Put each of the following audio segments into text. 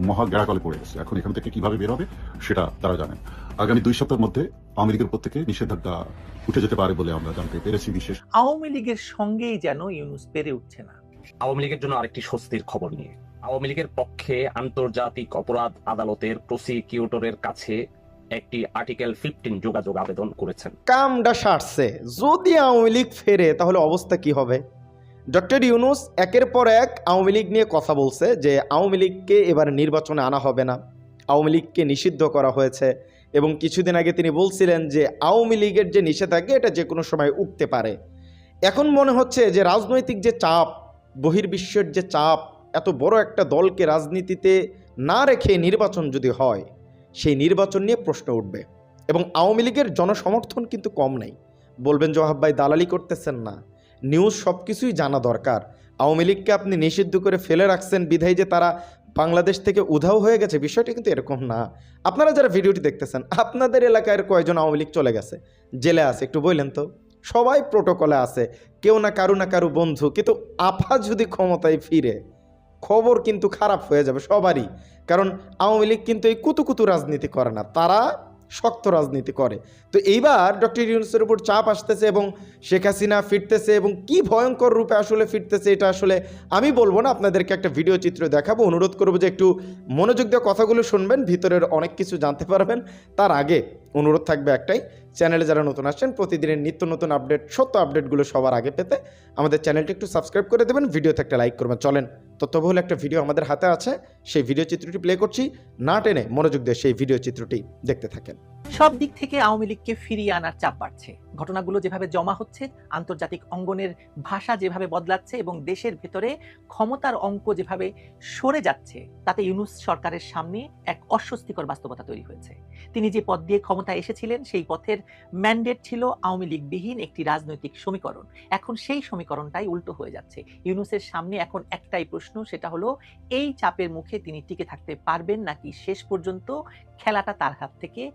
মহা গেড়াকলে পড়ে গেছে। এখন এখান থেকে কীভাবে বের হবে সেটা তারা জানেন। আগামী দুই সপ্তাহের মধ্যে আওয়ামী লীগের উপর থেকে নিষেধাজ্ঞা উঠে যেতে পারে বলে আমরা জানতে পেরেছি বিশেষ। আওয়ামী লীগের সঙ্গেই যেন ইউনুস পেরে উঠছে না। আওয়ামী লীগের জন্য আরেকটি স্বস্তির খবর নিয়ে। আওয়ামী লীগের পক্ষে আন্তর্জাতিক অপরাধ আদালতের প্রসিকিউটরের কাছে একটি আর্টিকেল ফিফটিন যোগাযোগ আবেদন করেছেন। কামটা সারছে। যদি আওয়ামী লীগ ফেরে তাহলে অবস্থা কি হবে? ডক্টর ইউনুস একের পর এক আওয়ামী লীগ নিয়ে কথা বলছে যে আওয়ামী লীগকে এবার নির্বাচনে আনা হবে না। আওয়ামী লীগকে নিষিদ্ধ করা হয়েছে এবং কিছুদিন আগে তিনি বলছিলেন যে আওয়ামী লীগের যে নিষেধাজ্ঞা, এটা যে কোনো সময় উঠতে পারে। এখন মনে হচ্ছে যে রাজনৈতিক যে চাপ, বহির্বিশ্বের যে চাপ, এত বড় একটা দলকে রাজনীতিতে না রেখে নির্বাচন যদি হয়, সেই নির্বাচন নিয়ে প্রশ্ন উঠবে এবং আওয়ামী লীগের জনসমর্থন কিন্তু কম নেই। বলবেন জওয়াব ভাই, দালালি করতেছেন না। নিউজ সব কিছুই জানা দরকার। আওয়ামী লীগকে আপনি নিষিদ্ধ করে ফেলে রাখছেন, বিধায় যে তারা বাংলাদেশ থেকে উধাও হয়ে গেছে, বিষয়টি কিন্তু এরকম না। আপনারা যারা ভিডিওটি দেখতেছেন, আপনাদের এলাকায় কয়জন আওয়ামী লীগ চলে গেছে? জেলে আছে, একটু বললেন তো? সবাই প্রোটোকলে আছে, কেউ না কারু না কারু বন্ধু, কিন্তু আফা যদি ক্ষমতায় ফিরে, খবর কিন্তু খারাপ হয়ে যাবে সবারই। কারণ আওয়ামী লীগ কিন্তু এই কুতুকুতু রাজনীতি করে না। তারা শক্ত রাজনীতি করে। তো এইবার ডক্টর ইউনুসের উপর চাপ আসতেছে এবং শেখ হাসিনা ফিরতেছে এবং কি ভয়ঙ্কর রূপে আসলে ফিরতেছে এটা আসলে আমি বলব না, আপনাদেরকে একটা ভিডিও চিত্র দেখাবো। অনুরোধ করব যে একটু মনোযোগ দেওয়া কথাগুলো শুনবেন, ভিতরের অনেক কিছু জানতে পারবেন। তার আগে অনুরোধ থাকবে একটাই, চ্যানেলে যারা নতুন আসছেন, প্রতিদিনের নিত্য নতুন আপডেট, সত্য আপডেটগুলো সবার আগে পেতে আমাদের চ্যানেলটি একটু সাবস্ক্রাইব করে দেবেন, ভিডিওতে একটা লাইক করবেন। চলেন, তথ্যবহুল একটা ভিডিও আমাদের হাতে আছে, সেই ভিডিও চিত্রটি প্লে করছি। না টেনে মনোযোগ দিয়ে সেই ভিডিও চিত্রটি দেখতে থাকেন। সব দিক থেকে আওয়ামী লীগকে ফিরিয়ে আনার চাপ বাড়ছে। ঘটনাগুলো যেভাবে জমা হচ্ছে, আন্তর্জাতিক অঙ্গনের ভাষা যেভাবে বদলাচ্ছে এবং দেশের ভেতরে ক্ষমতার অঙ্ক যেভাবে সরে যাচ্ছে, তাতে ইউনুস সরকারের সামনে এক অস্বস্তিকর বাস্তবতা তৈরি হয়েছে। তিনি যে পথ দিয়ে ক্ষমতায় এসেছিলেন, সেই পথের ম্যান্ডেট ছিল আওয়ামী লীগবিহীন একটি রাজনৈতিক সমীকরণ। এখন সেই সমীকরণটাই উল্টো হয়ে যাচ্ছে। ইউনুসের সামনে এখন একটাই প্রশ্ন, সেটা হলো, এই চাপের মুখে তিনি টিকে থাকতে পারবেন নাকি শেষ পর্যন্ত খেলাটা তার হাত থেকে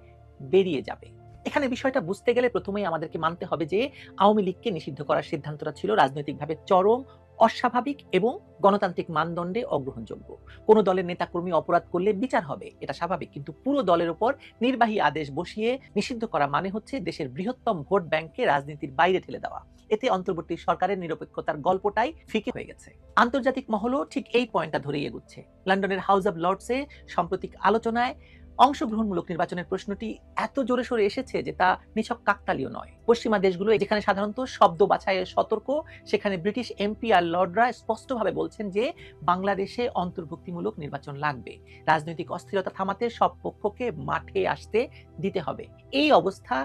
বেরিয়ে যাবে। এখানে বিষয়টা বুঝতে গেলে প্রথমেই আমাদেরকে মানতে হবে যে, আওয়ামী লীগকে নিষিদ্ধ করার সিদ্ধান্তটা ছিল রাজনৈতিকভাবে চরম, অস্বাভাবিক এবং গণতান্ত্রিক মানদণ্ডে অগ্রহণযোগ্য। কোন দলের নেতাকর্মী অপরাধ করলে বিচার হবে, এটা স্বাভাবিক। কিন্তু পুরো দলের উপর নির্বাহী আদেশ বসিয়ে নিষিদ্ধ করা মানে হচ্ছে দেশের বৃহত্তম ভোট ব্যাংককে রাজনীতির বাইরে ঠেলে দেওয়া। এতে অন্তর্বর্তী সরকারের নিরপেক্ষতার গল্পটাই ফিকে হয়ে গেছে। আন্তর্জাতিক মহলও ঠিক এই পয়েন্টটা ধরেই এগুচ্ছে। লন্ডনের হাউস অব লর্ডসে সাম্প্রতিক আলোচনায় অংশগ্রহণমূলক নির্বাচনের প্রশ্নটি এত জোরে সোরে এসেছে যে তা নিছক কাকতালীয় নয়। পশ্চিমা দেশগুলো যেখানে সাধারণত শব্দ বাছাইয়ের সতর্ক, সেখানে ব্রিটিশ এমপি আর লর্ডরা স্পষ্টভাবে বলছেন যে বাংলাদেশে অন্তর্ভুক্তিমূলক নির্বাচন লাগবে। রাজনৈতিক অস্থিরতা থামাতে সব পক্ষকে মাঠে আসতে দিতে হবে। এই অবস্থা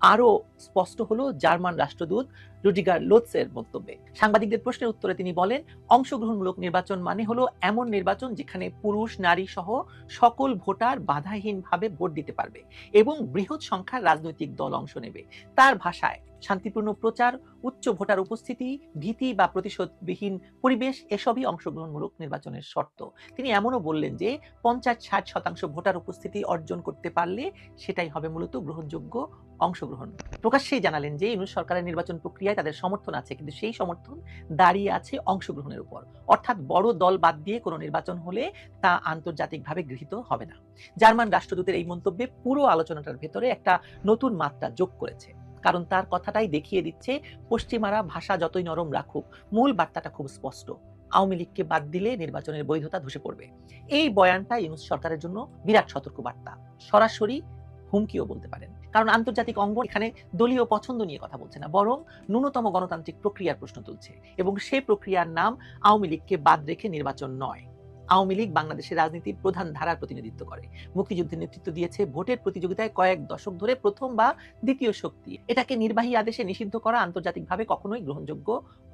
আরও স্পষ্ট হলো জার্মান রাষ্ট্রদূত রুডিগার লোৎসের বক্তব্যে সাংবাদিকদের প্রশ্নের উত্তরে তিনি বলেন, অংশগ্রহণমূলক নির্বাচন মানে হলো এমন নির্বাচন যেখানে পুরুষ, নারী সহ সকল ভোটার বাধাহীনভাবে ভোট দিতে পারবে এবং বৃহৎ সংখ্যার রাজনৈতিক দল অংশ নেবে। তার ভাষায়, শান্তিপূর্ণ প্রচার, উচ্চ ভোটার উপস্থিতি, ভীতি বা প্রতিশোধবিহীন পরিবেশ এসবই অংশগ্রহণমূলক নির্বাচনের শর্ত। তিনি এমনও বললেন যে, পঞ্চাশ, ষাট শতাংশ ভোটার উপস্থিতি অর্জন করতে পারলে সেটাই হবে মূলত গ্রহণযোগ্য অংশগ্রহণ। প্রকাশ্যেই জানালেন যে ইউনুস সরকারের নির্বাচন প্রক্রিয়ায় তাদের সমর্থন আছে, কিন্তু সেই সমর্থন দাঁড়িয়ে আছে অংশগ্রহণের উপর। অর্থাৎ বড় দল বাদ দিয়ে কোনো নির্বাচন হলে তা আন্তর্জাতিকভাবে গৃহীত হবে না। জার্মান রাষ্ট্রদূতের এই মন্তব্যে পুরো আলোচনাটার ভেতরে একটা নতুন মাত্রা যোগ করেছে। কারণ তার কথাটাই দেখিয়ে দিচ্ছে, পশ্চিমারা ভাষা যতই নরম রাখুক, মূল বার্তাটা খুব স্পষ্ট। আওয়ামী লীগকে বাদ দিলে নির্বাচনের বৈধতা ধসে পড়বে। এই বয়ানটা ইউনুস সরকারের জন্য বিরাট সতর্ক বার্তা সরাসরি হুমকিও বলতে পারেন। কারণ আন্তর্জাতিক অঙ্গন এখানে দলীয় পছন্দ নিয়ে কথা বলছে না, বরং ন্যূনতম গণতান্ত্রিক প্রক্রিয়ার প্রশ্ন তুলছে এবং সেই প্রক্রিয়ার নাম আওয়ামী লীগকে বাদ রেখে নির্বাচন নয়। আওয়ামী লীগ বাংলাদেশের রাজনীতির প্রধান ধারার প্রতিনিধিত্ব করে। মুক্তিযুদ্ধের নেতৃত্ব দিয়েছে ভোটের প্রতিযোগিতায় কয়েক দশক ধরে প্রথম বা দ্বিতীয় শক্তি। এটাকে নির্বাহী আদেশে নিষিদ্ধ করা আন্তর্জাতিকভাবে কখনোই গ্রহণযোগ্য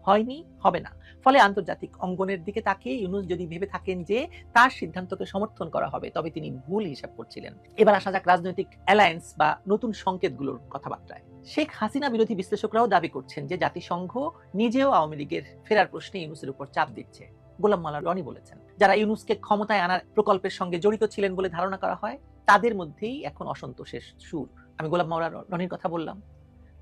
হয়নি, হবে না। ফলে আন্তর্জাতিক অঙ্গনের দিকে তাকিয়ে ইউনুস যদি ভেবে থাকেন যে তার সিদ্ধান্তকে সমর্থন করা হবে, তবে তিনি ভুল হিসাব করছিলেন। এবার আসা যাক রাজনৈতিক অ্যালায়েন্স বা নতুন সংকেতগুলোর কথাবার্তায়। শেখ হাসিনা বিরোধী বিশ্লেষকরাও দাবি করছেন যে জাতিসংঘ নিজেও আওয়ামী লীগের ফেরার প্রশ্নে ইউনুসের উপর চাপ দিচ্ছে। গোলাম মালা রনি বলেছেন, যারা ইউনুসকে ক্ষমতায় আনার প্রকল্পের সঙ্গে জড়িত ছিলেন বলে ধারণা করা হয়, তাদের মধ্যেই এখন অসন্তোষের সুর। আমি গোলাম মাওলা রনির কথা বললাম।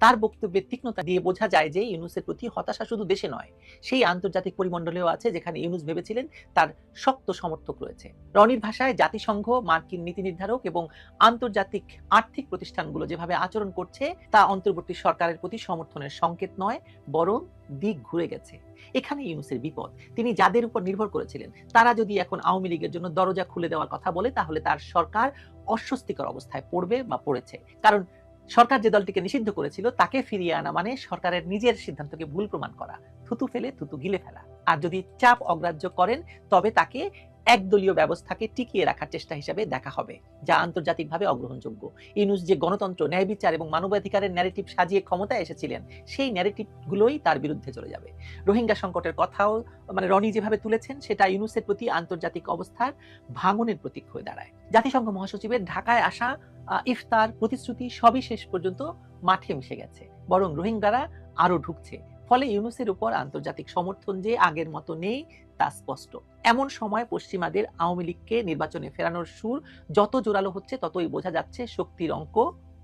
তার বক্তব্যের তীক্ষ্ণতা দিয়ে বোঝা যায় যে ইউনুসের প্রতি হতাশা শুধু দেশে নয়, সেই আন্তর্জাতিক পরিমণ্ডলেও আছে যেখানে ইউনুস ভেবেছিলেন তার শক্ত সমর্থক রয়েছে। রনির ভাষায় জাতিসংঘ, মার্কিন নীতি নির্ধারক এবং আন্তর্জাতিক আর্থিক প্রতিষ্ঠানগুলো যেভাবে আচরণ করছে, তা অন্তর্বর্তী সরকারের প্রতি সমর্থনের সংকেত নয়, বরং দিক ঘুরে গেছে। এখানে ইউনুসের বিপদ। তিনি যাদের উপর নির্ভর করেছিলেন, তারা যদি এখন আওয়ামী লীগের জন্য দরজা খুলে দেওয়ার কথা বলে, তাহলে তার সরকার অস্বস্তিকর অবস্থায় পড়বে বা পড়েছে। কারণ সরকার যে দলটিকে নিষিদ্ধ করেছিল, তাকে ফিরিয়ে আনা মানে সরকারের নিজের সিদ্ধান্তকে ভুল প্রমাণ করা। থুতু ফেলে, থুতু গিলে ফেলা। আর যদি চাপ অগ্রাহ্য করেন, তবে তাকে একদলীয় ব্যবস্থাকে টিকিয়ে রাখার চেষ্টা হিসেবে দেখা হবে, যা আন্তর্জাতিকভাবে অগ্রহণযোগ্য। ইউনুস যে গণতন্ত্র, ন্যায় বিচার এবং মানবাধিকারের ন্যারেটিভ সাজিয়ে ক্ষমতায় এসেছিলেন, সেই ন্যারেটিভগুলোই তার বিরুদ্ধে চলে যাবে। রোহিঙ্গা সংকটের কথাও মানে রনি যেভাবে তুলেছেন, সেটা ইউনুসের প্রতি আন্তর্জাতিক অবস্থার ভাঙনের প্রতীক হয়ে দাঁড়ায়। জাতিসংঘ মহাসচিবের ঢাকায় আসা ইফতার প্রতিশ্রুতি সবই শেষ পর্যন্ত মাঠে মিশে গেছে, বরং রোহিঙ্গারা আরও ঢুকছে। ফলে ইউনুসের উপর আন্তর্জাতিক সমর্থন যে আগের মতো নেই, তা স্পষ্ট। এমন সময় পশ্চিমাদের আওয়ামী লীগকে নির্বাচনে ফেরানোর সুর যত জোরালো হচ্ছে, ততই বোঝা যাচ্ছে শক্তির অঙ্ক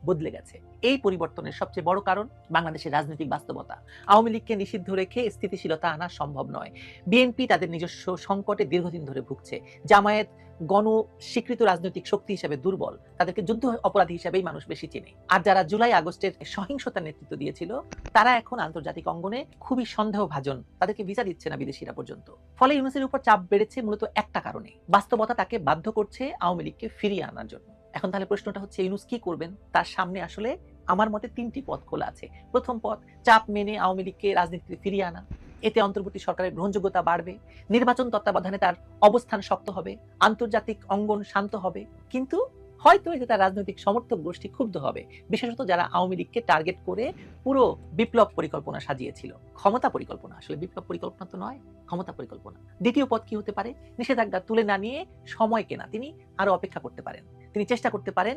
বদলে গেছে। এই পরিবর্তনের সবচেয়ে বড় কারণ বাংলাদেশের রাজনৈতিক বাস্তবতা। আওয়ামী লীগকে নিষিদ্ধ রেখে স্থিতিশীলতা আনা সম্ভব নয়। বিএনপি তাদের নিজস্ব সংকটে দীর্ঘদিন ধরে ভুগছে। জামায়াত গণ স্বীকৃত রাজনৈতিক শক্তি হিসেবে দুর্বল। তাদেরকে যুদ্ধ অপরাধী হিসেবেই মানুষ বেশি চেনে। আর যারা জুলাই আগস্টের সহিংসতার নেতৃত্ব দিয়েছিল, তারা এখন আন্তর্জাতিক অঙ্গনে খুবই সন্দেহভাজন। তাদেরকে ভিসা দিচ্ছে না বিদেশিরা পর্যন্ত। ফলে ইউনুসের উপর চাপ বেড়েছে মূলত একটা কারণে। বাস্তবতা তাকে বাধ্য করছে আওয়ামী লীগকে ফিরিয়ে আনার জন্য। এখন তাহলে প্রশ্নটা হচ্ছে, ইউনুস কি করবেন? তার সামনে আসলে আমার মতে তিনটি পথ খোলা আছে। প্রথম পথ, চাপ মেনে আওয়ামী লীগকে রাজনীতিতে ফিরিয়ে আনা। এতে অন্তর্বর্তী সরকারের গ্রহণযোগ্যতা বাড়বে। নির্বাচন তত্ত্বাবধানে তার অবস্থান শক্ত হবে। আন্তর্জাতিক অঙ্গন শান্ত হবে। কিন্তু হয়তো এতে তার রাজনৈতিক সমর্থক গোষ্ঠী ক্ষুব্ধ হবে। বিশেষত যারা আওয়ামী লীগকে টার্গেট করে পুরো বিপ্লব পরিকল্পনা সাজিয়েছিল। ক্ষমতা পরিকল্পনা, আসলে বিপ্লব পরিকল্পনা তো নয়, ক্ষমতা পরিকল্পনা। দ্বিতীয় পথ কি হতে পারে? নিষেধাজ্ঞা তুলে না নিয়ে সময় কেনা, তিনি আরও অপেক্ষা করতে পারেন। তিনি চেষ্টা করতে পারেন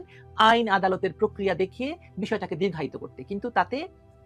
আইন আদালতের প্রক্রিয়া দেখিয়ে বিষয়টাকে দীর্ঘায়িত করতে। কিন্তু তাতে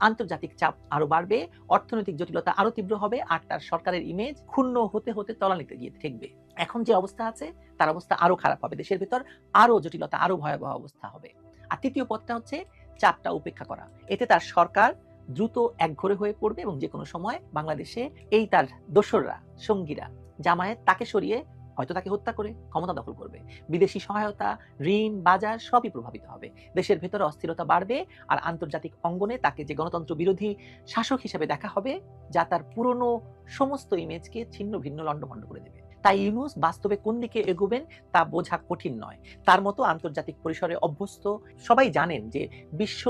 আন্তর্জাতিক চাপ আরও বাড়বে, অর্থনৈতিক জটিলতা আরও তীব্র হবে, আর তার সরকারের ইমেজ ক্ষুণ্ণ হতে হতে তলানিতে গিয়ে ঠেকবে। এখন যে অবস্থা আছে, তার অবস্থা আরও খারাপ হবে। দেশের ভিতর আরও জটিলতা, আরও ভয়াবহ অবস্থা হবে। আর তৃতীয় পথটা হচ্ছে চাপটা উপেক্ষা করা। এতে তার সরকার দ্রুত একঘরে হয়ে পড়বে এবং যে কোনো সময় বাংলাদেশে এই তার দোসররা, সঙ্গীরা, জামায়াত তাকে সরিয়ে হয়তো তাকে হত্যা করে ক্ষমতা দখল করবে। বিদেশি সহায়তা, ঋণ, বাজার সবই প্রভাবিত হবে। দেশের ভেতরে অস্থিরতা বাড়বে আর আন্তর্জাতিক অঙ্গনে তাকে যে গণতন্ত্র বিরোধী শাসক হিসেবে দেখা হবে, যা তার পুরনো সমস্ত ইমেজকে ছিন্ন ভিন্ন লণ্ডভণ্ড করে দেবে। তাই ইউনুস বাস্তবে কোন দিকে এগোবেন তা বোঝা কঠিন নয়। তার মতো আন্তর্জাতিক পরিসরে অভ্যস্ত সবাই জানেন যে বিশ্ব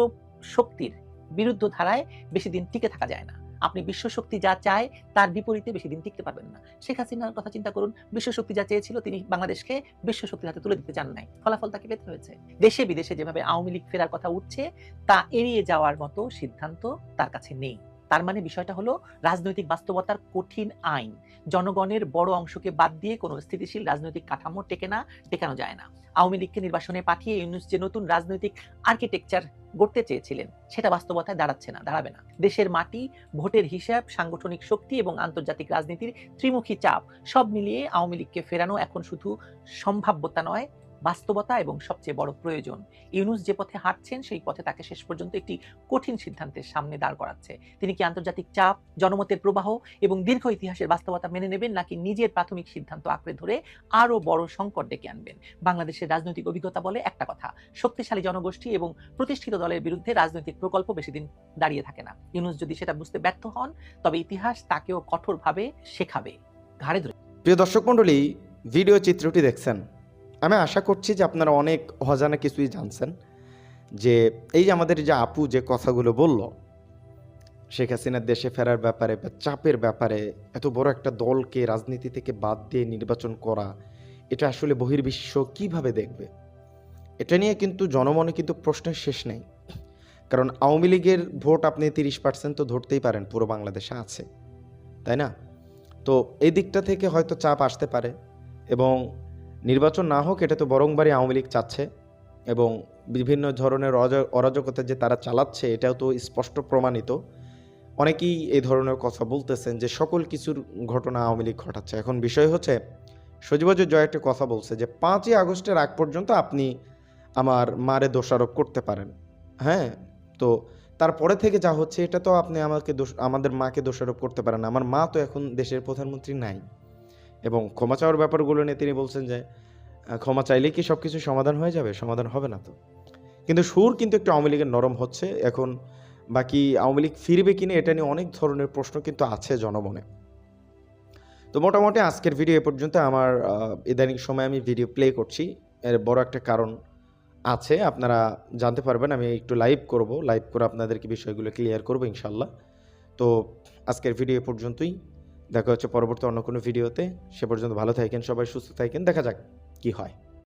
শক্তির বিরুদ্ধ ধারায় বেশি দিন টিকে থাকা যায় না। আপনি বিশ্ব শক্তি যা চায়, তার বিপরীতে বেশি দিন টিকতে পারবেন না। শেখ হাসিনার কথা চিন্তা করুন বিশ্ব শক্তি যা চেয়েছিল তিনি বাংলাদেশকে বিশ্ব শক্তির হাতে তুলে দিতে চান নাই। ফলাফল তাকে পেতে হয়েছে। দেশে বিদেশে যেভাবে আওয়ামী লীগ ফেরার কথা উঠছে, তা এড়িয়ে যাওয়ার মতো সিদ্ধান্ত তার কাছে নেই। তার মানে বিষয়টা হলো রাজনৈতিক বাস্তবতার কঠিন আইন। জনগণের বড় অংশকে বাদ দিয়ে কোনো স্থিতিশীল রাজনৈতিক কাঠামো টেকে না, টেকানো যায় না। আওয়ামী লীগকে নির্বাচনে পাঠিয়ে ইউনুস যে নতুন রাজনৈতিক আর্কিটেকচার গড়তে চেয়েছিলেন, সেটা বাস্তবতায় দাঁড়াচ্ছে না, দাঁড়াবে না। দেশের মাটি, ভোটের হিসাব, সাংগঠনিক শক্তি এবং আন্তর্জাতিক রাজনীতির ত্রিমুখী চাপ, সব মিলিয়ে আওয়ামী লীগকে ফেরানো এখন শুধু সম্ভাব্যতা নয় বাস্তবতা এবং সবচেয়ে বড় প্রয়োজন। ইউনুস যে পথে হাঁটছেন, সেই পথে তাকে শেষ পর্যন্ত একটি কঠিন সিদ্ধান্তের সামনে দাঁড় করাচ্ছে। তিনি কি আন্তর্জাতিক চাপ, জনমতের প্রবাহ এবং দীর্ঘ ইতিহাসের বাস্তবতা মেনে নেবেন, নাকি নিজের প্রাথমিক সিদ্ধান্ত আঁকড়ে ধরে আরও বড় সংকট ডেকে আনবেন? বাংলাদেশের রাজনৈতিক অভিজ্ঞতা বলে একটা কথা, শক্তিশালী জনগোষ্ঠী এবং প্রতিষ্ঠিত দলের বিরুদ্ধে রাজনৈতিক প্রকল্প বেশি দিন দাঁড়িয়ে থাকে না। ইউনুস যদি সেটা বুঝতে ব্যর্থ হন, তবে ইতিহাস তাকেও কঠোরভাবে শেখাবে। ঘাড়ে ধরে প্রিয় দর্শক মণ্ডলী, ভিডিও চিত্রটি দেখছেন। আমি আশা করছি যে আপনারা অনেক অজানা কিছুই জানছেন, যে এই যে আমাদের যে আপু যে কথাগুলো বলল, শেখ হাসিনার দেশে ফেরার ব্যাপারে বা চাপের ব্যাপারে, এত বড় একটা দলকে রাজনীতি থেকে বাদ দিয়ে নির্বাচন করা, এটা আসলে বহির্বিশ্ব কীভাবে দেখবে? এটা নিয়ে কিন্তু জনমনে কিন্তু প্রশ্নের শেষ নেই। কারণ আওয়ামী লীগের ভোট আপনি তিরিশ পার্সেন্ট তো ধরতেই পারেন, পুরো বাংলাদেশে আছে। তাই না? তো এই দিকটা থেকে হয়তো চাপ আসতে পারে এবং নির্বাচন না হোক, এটা তো বরংবারই আওয়ামী লীগ চাচ্ছে এবং বিভিন্ন ধরনের অরাজকতা যে তারা চালাচ্ছে, এটাও তো স্পষ্ট প্রমাণিত। অনেকেই এই ধরনের কথা বলতেছেন যে সকল কিছুর ঘটনা আওয়ামী লীগ ঘটাচ্ছে। এখন বিষয় হচ্ছে সজীবজের জয় একটা কথা বলছে যে পাঁচই আগস্টের আগ পর্যন্ত আপনি আমার মারে দোষারোপ করতে পারেন। হ্যাঁ? তো তারপরে থেকে যা হচ্ছে, এটা তো আপনি আমাকে দোষ, আমাদের মাকে দোষারোপ করতে পারেন আমার মা তো এখন দেশের প্রধানমন্ত্রী নাই। এবং ক্ষমা চাওয়ার ব্যাপারগুলো নিয়ে তিনি বলছেন যে ক্ষমা চাইলে কি সব কিছু সমাধান হয়ে যাবে? সমাধান হবে না তো। কিন্তু সুর কিন্তু একটু আওয়ামী লীগের নরম হচ্ছে। এখন বাকি আওয়ামী লীগ ফিরবে কিনা এটা নিয়ে অনেক ধরনের প্রশ্ন কিন্তু আছে জনমনে। তো মোটামুটি আজকের ভিডিও এ পর্যন্ত আমার ইদানিং সময় আমি ভিডিও প্লে করছি। এর বড় একটা কারণ আছে, আপনারা জানতে পারবেন। আমি একটু লাইভ করব। লাইভ করে আপনাদেরকে বিষয়গুলো ক্লিয়ার করব ইনশাল্লাহ তো আজকের ভিডিও পর্যন্তই। দেখা হচ্ছে পরবর্তী অন্য কোনো ভিডিওতে। সে পর্যন্ত ভালো থাকেন, সবাই সুস্থ থাকেন, দেখা যাক কি হয়।